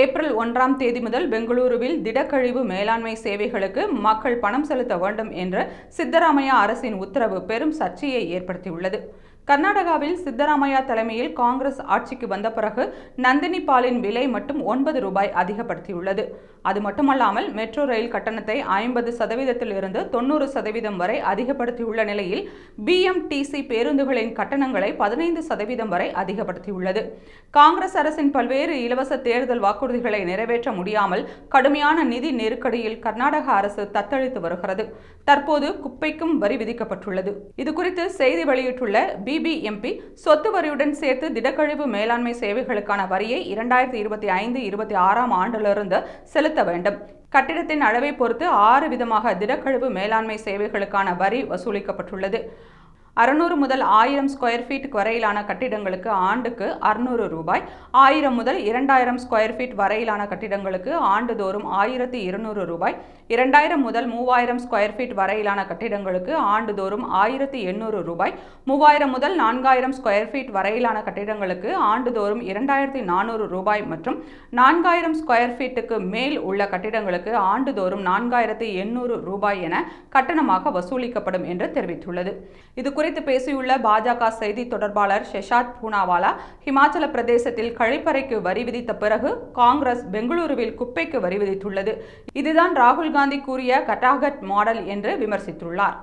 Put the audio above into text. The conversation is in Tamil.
ஏப்ரல் ஒன்றாம் தேதி முதல் பெங்களூருவில் திடக்கழிவு மேலாண்மை சேவைகளுக்கு மக்கள் பணம் செலுத்த வேண்டும் என்ற சித்தராமையா அரசின் உத்தரவு பெரும் சர்ச்சையை ஏற்படுத்தியுள்ளது. கர்நாடகாவில் சித்தராமையா தலைமையில் காங்கிரஸ் ஆட்சிக்கு வந்த பிறகு நந்தினி பாலின் விலை மட்டும் ஒன்பது ரூபாய் அதிகப்படுத்தியுள்ளது. அது மட்டுமல்லாமல் மெட்ரோ ரயில் கட்டணத்தை ஐம்பது சதவீதத்திலிருந்து தொண்ணூறு சதவீதம் வரை அதிகப்படுத்தியுள்ள நிலையில் பிஎம்டிசி பேருந்துகளின் கட்டணங்களை பதினைந்து சதவீதம் வரை அதிகப்படுத்தியுள்ளது. காங்கிரஸ் அரசின் பல்வேறு இலவச தேர்தல் வாக்கு வாக்குறுதிகளை நிறைவேற்ற முடியாமல் கடுமையான நிதி நெருக்கடியில் கர்நாடக அரசு தத்தளித்து வருகிறது. தற்போது குப்பைக்கும் வரி விதிக்கப்பட்டுள்ளது. இதுகுறித்து செய்தி வெளியிட்டுள்ள பிபிஎம்பி சொத்து வரியுடன் சேர்த்து திடக்கழிவு மேலாண்மை சேவைகளுக்கான வரியை இரண்டாயிரத்தி இருபத்தி ஐந்து இருபத்தி ஆறாம் ஆண்டிலிருந்து செலுத்த வேண்டும். கட்டிடத்தின் அளவை பொறுத்து ஆறு விதமாக திடக்கழிவு மேலாண்மை சேவைகளுக்கான வரி வசூலிக்கப்பட்டுள்ளது. அறுநூறு முதல் ஆயிரம் ஸ்கொயர் ஃபீட் வரையிலான கட்டிடங்களுக்கு ஆண்டுக்கு அறுநூறு ரூபாய். ஆயிரம் முதல் இரண்டாயிரம் ஸ்கொயர் ஃபீட் வரையிலான கட்டிடங்களுக்கு ஆண்டுதோறும் ஆயிரத்தி இருநூறு ரூபாய். இரண்டாயிரம் முதல் மூவாயிரம் ஸ்கொயர் ஃபீட் வரையிலான கட்டிடங்களுக்கு ஆண்டுதோறும் ஆயிரத்தி எண்ணூறு ரூபாய். மூவாயிரம் முதல் நான்காயிரம் ஸ்கொயர் ஃபீட் வரையிலான கட்டிடங்களுக்கு ஆண்டுதோறும் இரண்டாயிரத்தி நானூறு ரூபாய் மற்றும் நான்காயிரம் ஸ்கொயர் ஃபீட்டுக்கு மேல் உள்ள கட்டிடங்களுக்கு ஆண்டுதோறும் நான்காயிரத்தி எண்ணூறு ரூபாய் என கட்டணமாக வசூலிக்கப்படும் என்று தெரிவித்துள்ளது. இது குறித்து பேசியுள்ள பாஜக செய்தி தொடர்பாளர் ஷெஷாத் பூனாவாலா ஹிமாச்சல பிரதேசத்தில் கழிப்பறைக்கு வரி விதித்த பிறகு காங்கிரஸ் பெங்களூருவில் குப்பைக்கு வரி விதித்துள்ளது. இதுதான் ராகுல் காந்தி கூறிய கட்டாகட் மாடல் என்று விமர்சித்துள்ளார்.